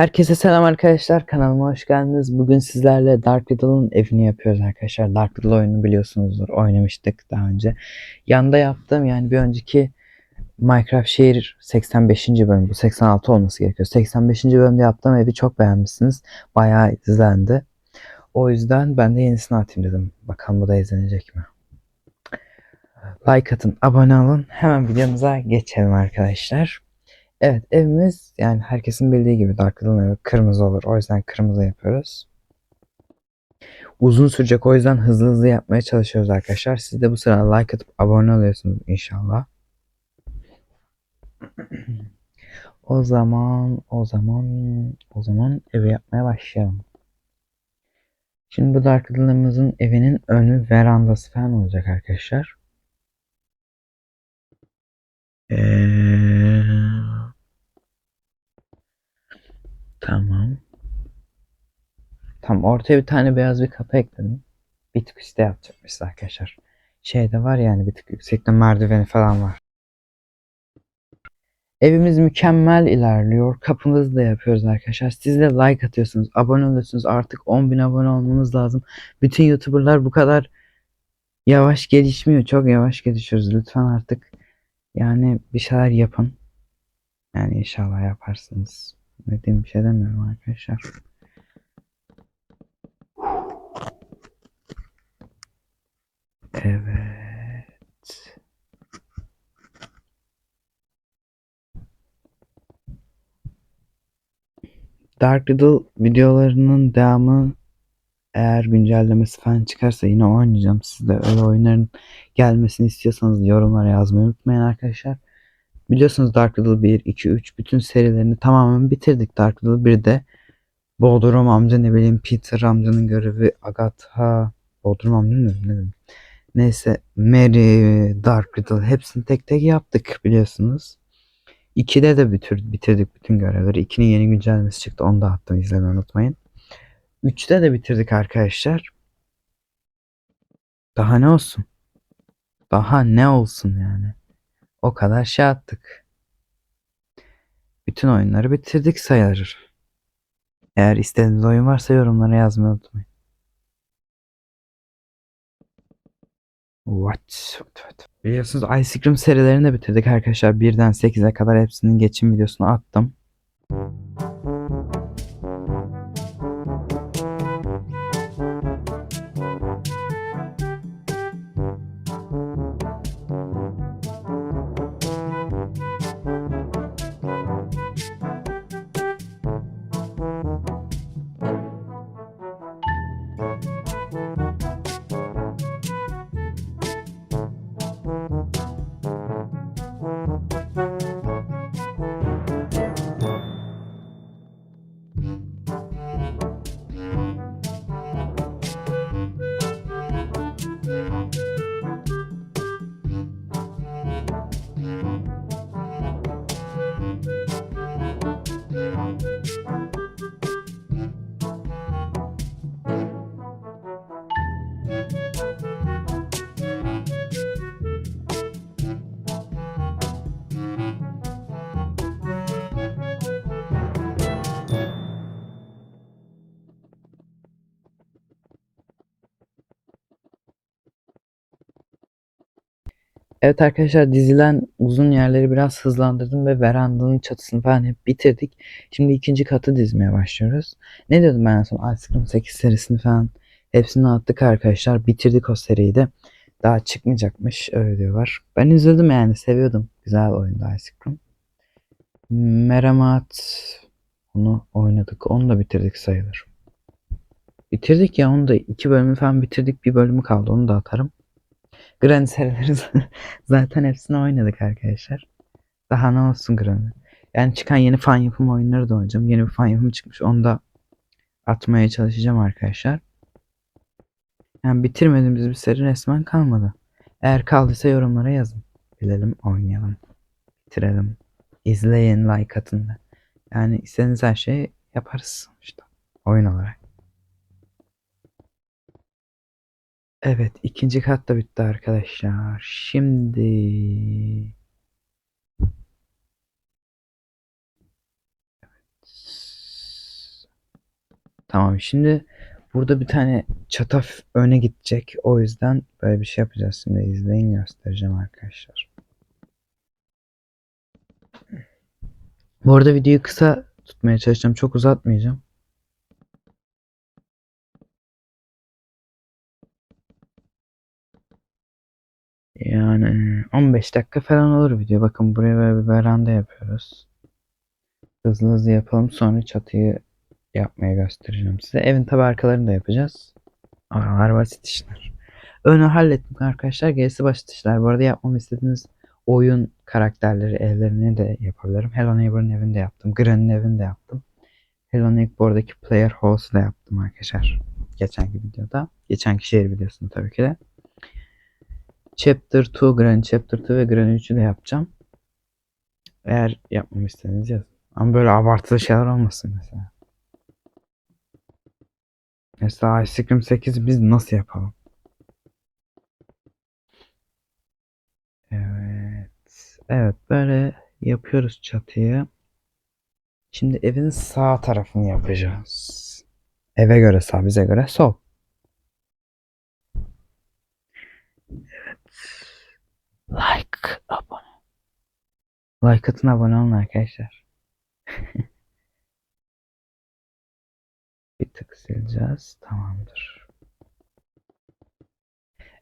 Herkese selam arkadaşlar. Kanalıma hoş geldiniz. Bugün sizlerle Dark Riddle'ın evini yapıyoruz arkadaşlar. Dark Riddle oyununu biliyorsunuzdur. Oynamıştık daha önce. Yanda yaptığım yani bir önceki Minecraft şehir 85. bölüm. Bu 86 olması gerekiyor. 85. bölümde yaptığım evi çok beğenmişsiniz. Bayağı izlendi. O yüzden ben de yenisini atayım dedim. Bakalım bu da izlenecek mi? Like atın, abone olun. Hemen videomuza geçelim arkadaşlar. Evet evimiz yani herkesin bildiği gibi Dark Riddle'ın evi kırmızı olur. O yüzden kırmızı yapıyoruz. Uzun sürecek o yüzden hızlı hızlı yapmaya çalışıyoruz arkadaşlar. Siz de bu sırada like atıp abone oluyorsunuz inşallah. o zaman o zaman o zaman evi yapmaya başlayalım. Şimdi bu Dark Riddle'ımızın evinin önü verandası falan olacak arkadaşlar. Eee Tamam. Tam ortaya bir tane beyaz bir kapı ekledim. Bir tık üstte yapacakmışız arkadaşlar. Şeyde var yani bir tık yüksekte merdiveni falan var. Evimiz mükemmel ilerliyor. Kapımızı da yapıyoruz arkadaşlar. Siz de like atıyorsunuz. Abone oluyorsunuz. Artık 10.000 abone olmamız lazım. Bütün YouTuber'lar bu kadar yavaş gelişmiyor. Çok yavaş gelişiyoruz. Lütfen artık yani bir şeyler yapın. Yani inşallah yaparsınız. Ne diyeyim bir şey demiyorum arkadaşlar. Evet. Dark Riddle videolarının devamı eğer güncellemesi falan çıkarsa yine oynayacağım. Siz de öyle oyunların gelmesini istiyorsanız yorumlara yazmayı unutmayın arkadaşlar. Biliyorsunuz Dark Riddle 1, 2, 3 bütün serilerini tamamen bitirdik. Dark Riddle 1'de Bodrum amca ne bileyim Peter amcanın görevi Agatha Bodrum amca ne dedim. Neyse Mary, Dark Riddle hepsini tek tek yaptık biliyorsunuz. 2'de de bitir, bitirdik bütün görevleri. 2'nin yeni güncellemesi çıktı. Onu da attım izlemeyi unutmayın. 3'te de bitirdik arkadaşlar. Daha ne olsun? Daha ne olsun yani? O kadar şey attık. Bütün oyunları bitirdik sayılır. Eğer istediğiniz oyun varsa yorumlara yazmayı unutmayın. What? What, what? Biliyorsunuz Ice Cream serilerini de bitirdik arkadaşlar. 1'den 8'e kadar hepsinin geçim videosunu attım. Evet arkadaşlar dizilen uzun yerleri biraz hızlandırdım ve verandanın çatısını falan hep bitirdik. Şimdi ikinci katı dizmeye başlıyoruz. Ne diyordum ben en son Ice Cream 8 serisini falan hepsini attık arkadaşlar. Bitirdik o seriyi de. Daha çıkmayacakmış öyle diyorlar. Ben üzüldüm yani seviyordum. Güzel oyundu Ice Cream. Meramat onu oynadık. Onu da bitirdik sayılır. Bitirdik ya onu da iki bölümü falan bitirdik. Bir bölümü kaldı onu da atarım. Granny serileri zaten hepsini oynadık arkadaşlar. Daha ne olsun Granny. Yani çıkan yeni fan yapım oyunları da oynayacağım. Yeni bir fan yapımı çıkmış. Onu da atmaya çalışacağım arkadaşlar. Yani bitirmediğimiz bir seri resmen kalmadı. Eğer kaldıysa yorumlara yazın. Bilelim oynayalım. Bitirelim. İzleyin like atın da. Yani istediğiniz her şeyi yaparız işte. Oyun olarak. Evet, ikinci kat da bitti arkadaşlar. Şimdi Tamam şimdi burada bir tane çataf öne gidecek. O yüzden böyle bir şey yapacağız. Şimdi izleyin göstereceğim arkadaşlar. Bu arada videoyu kısa tutmaya çalışacağım. Çok uzatmayacağım. Yani 15 dakika falan olur video. Bakın buraya böyle bir veranda yapıyoruz. Hızlı hızlı yapalım. Sonra çatıyı yapmaya göstereceğim size. Evin tabi arkalarını da yapacağız. Aralar basit işler. Önü hallettim arkadaşlar. Gerisi basit işler. Bu arada yapmamı istediğiniz oyun karakterleri, evlerini de yapabilirim. Hello Neighbor'ın evini de yaptım. Granny'nin evini de yaptım. Hello Neighbor'daki Player House'u da yaptım arkadaşlar. Geçenki videoda. Geçenki şehir videosunu tabii ki de. Chapter 2, Granny Chapter 2 ve Granny 3'ü de yapacağım. Eğer yapmamı istediğiniz yazın. Ama böyle abartılı şeyler olmasın mesela. Mesela Ice Cream 8 biz nasıl yapalım? Evet. Evet böyle yapıyoruz çatıyı. Şimdi evin sağ tarafını yapacağız. Eve göre sağ, bize göre sol. Evet. Like, abone. Like atın abone olun arkadaşlar. Bir tık sileceğiz. Tamamdır.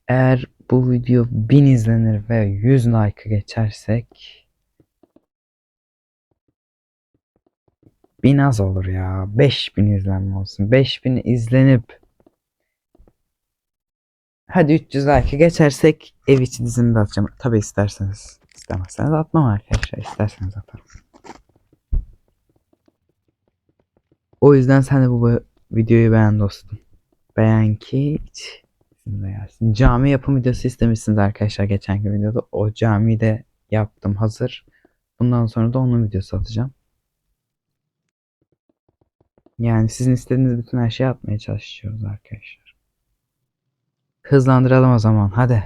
Eğer bu video 1000 izlenir ve 100 like geçersek 1000 az olur ya. 5000 izlenme olsun. 5000 izlenip Hadi 300 like geçersek ev içi dizimi de atacağım. Tabi isterseniz. istemezseniz atmam arkadaşlar. İsterseniz atarım. O yüzden sen de bu videoyu beğen dostum. Beğen ki hiç gelsin. Cami yapım videosu istemişsiniz arkadaşlar geçenki videoda. O camiyi de yaptım hazır. Bundan sonra da onun videosu atacağım. Yani sizin istediğiniz bütün her şeyi atmaya çalışıyoruz arkadaşlar. Hızlandıralım o zaman hadi.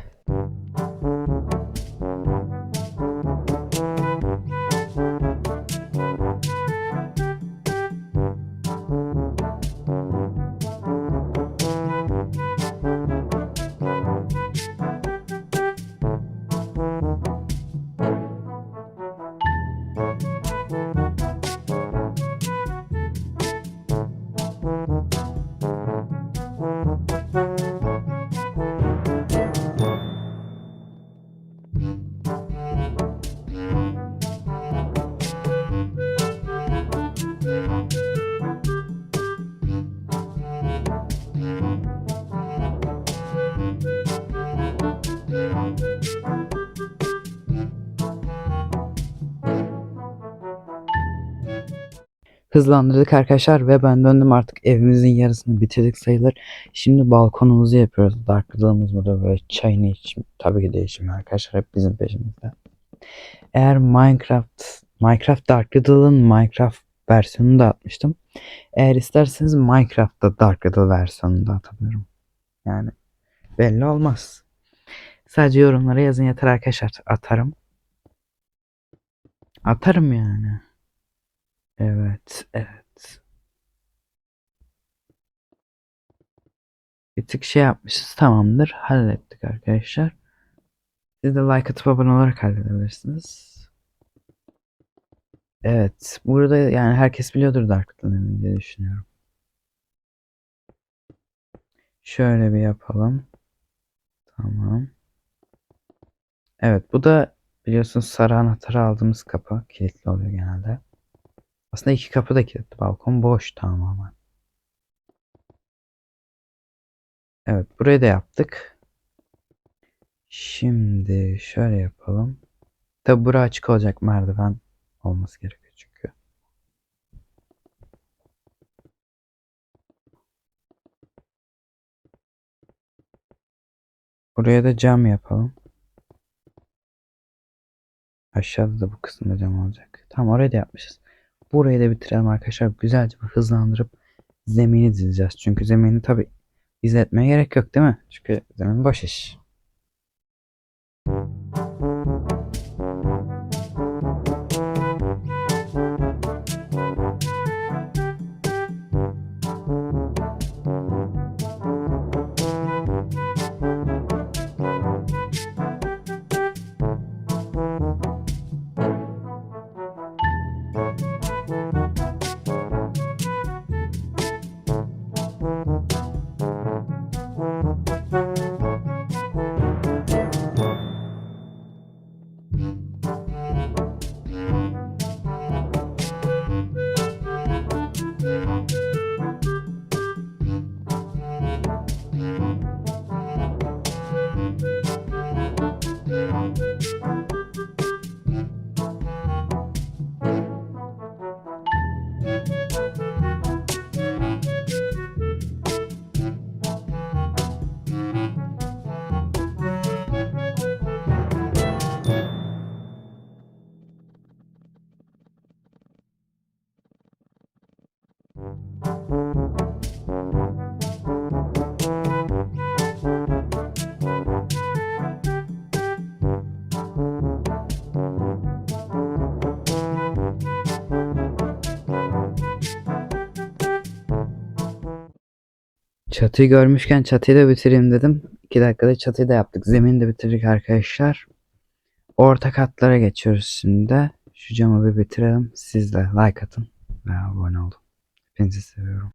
Hızlandırdık arkadaşlar ve ben döndüm artık evimizin yarısını bitirdik sayılır. Şimdi balkonumuzu yapıyoruz. Dark Riddle'ımız burada böyle çayını içim. Tabii ki de içim arkadaşlar hep bizim peşimizde. Eğer Minecraft Minecraft Dark Minecraft versiyonunu da atmıştım. Eğer isterseniz Minecraft'ta Dark Riddle versiyonunu da atabilirim. Yani belli olmaz. Sadece yorumlara yazın yeter arkadaşlar. Atarım. Atarım yani. Evet, evet. Bir tık şey yapmışız. Tamamdır. Hallettik arkadaşlar. Siz de like atıp abone olarak halledebilirsiniz. Evet. Burada yani herkes biliyordur Dark Riddle'ı diye düşünüyorum. Şöyle bir yapalım. Tamam. Evet bu da biliyorsunuz sarı anahtarı aldığımız kapı. Kilitli oluyor genelde. Aslında iki kapı da kilitli. Balkon boş tamamen. Evet burayı da yaptık. Şimdi şöyle yapalım. Tabi bura açık olacak merdiven olması gerekiyor çünkü. Buraya da cam yapalım. Aşağıda da bu kısımda cam olacak. Tamam oraya da yapmışız. Burayı da bitirelim arkadaşlar. Güzelce bir hızlandırıp zemini dizeceğiz. Çünkü zemini tabi izletmeye gerek yok değil mi? Çünkü zemin boş iş. Çatıyı görmüşken çatıyı da bitireyim dedim. 2 dakikada çatıyı da yaptık. Zemini de bitirdik arkadaşlar. Orta katlara geçiyoruz şimdi. Şu camı bir bitirelim. Siz de like atın ve abone olun. Hepinizi seviyorum.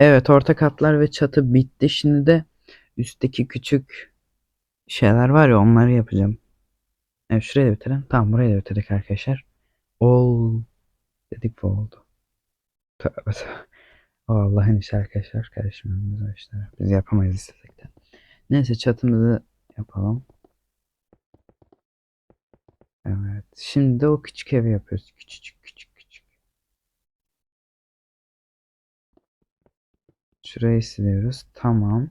Evet orta katlar ve çatı bitti. Şimdi de üstteki küçük şeyler var ya onları yapacağım. Evet şurayı da bitirelim. Tamam burayı da bitirdik arkadaşlar. Ol dedik bu oldu. Tövbe Allah'ın işi arkadaşlar. Karışmamız işler. Biz yapamayız istesek de. Neyse çatımızı yapalım. Evet. Şimdi de o küçük evi yapıyoruz. Küçücük Şurayı siliyoruz. Tamam.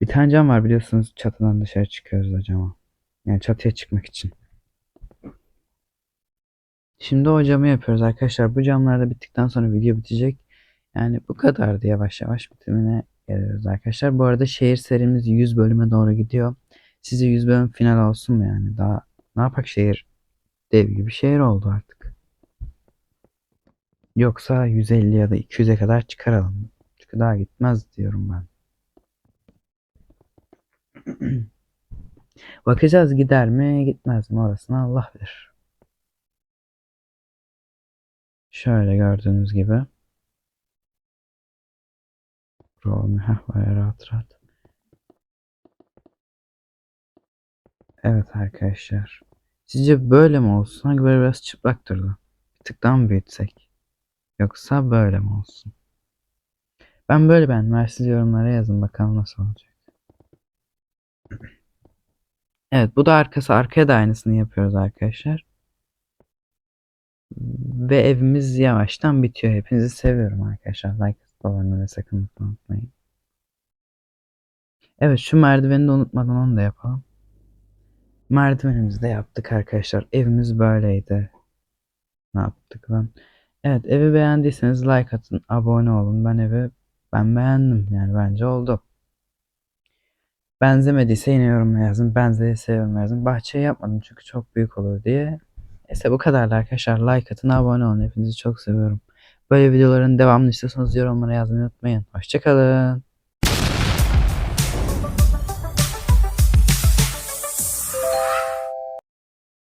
Bir tane cam var biliyorsunuz. Çatıdan dışarı çıkıyoruz o cama. Yani çatıya çıkmak için. Şimdi o camı yapıyoruz arkadaşlar. Bu camlar da bittikten sonra video bitecek. Yani bu kadardı yavaş yavaş bitimine geliyoruz arkadaşlar. Bu arada şehir serimiz 100 bölüme doğru gidiyor. Size 100 bölüm final olsun mu yani? Daha ne yapak şehir dev gibi şehir oldu artık. Yoksa 150 ya da 200'e kadar çıkaralım. Çünkü daha gitmez diyorum ben. Bakacağız gider mi gitmez mi orasını Allah bilir. Şöyle gördüğünüz gibi. Heh, baya rahat rahat. Evet arkadaşlar. Sizce böyle mi olsun? Sanki böyle biraz çıplak durdu. Bir tık daha mı büyütsek? Yoksa böyle mi olsun? Ben böyle beğendim. Eğer Siz yorumlara yazın bakalım nasıl olacak. Evet bu da arkası. Arkaya da aynısını yapıyoruz arkadaşlar. Ve evimiz yavaştan bitiyor. Hepinizi seviyorum arkadaşlar. Like abone ve sakın unutmayın. Evet şu merdiveni de unutmadan onu da yapalım. Merdivenimizi de yaptık arkadaşlar. Evimiz böyleydi. Ne yaptık lan? Evet evi beğendiyseniz like atın, abone olun. Ben evi ben beğendim yani bence oldu. Benzemediyse yine yorumla yazın. Benzediyse yorumla yazın. Bahçeyi yapmadım çünkü çok büyük olur diye. Neyse bu kadardı arkadaşlar. Like atın, abone olun. Hepinizi çok seviyorum. Böyle videoların devamını istiyorsanız yorumlara yazmayı unutmayın. Hoşçakalın.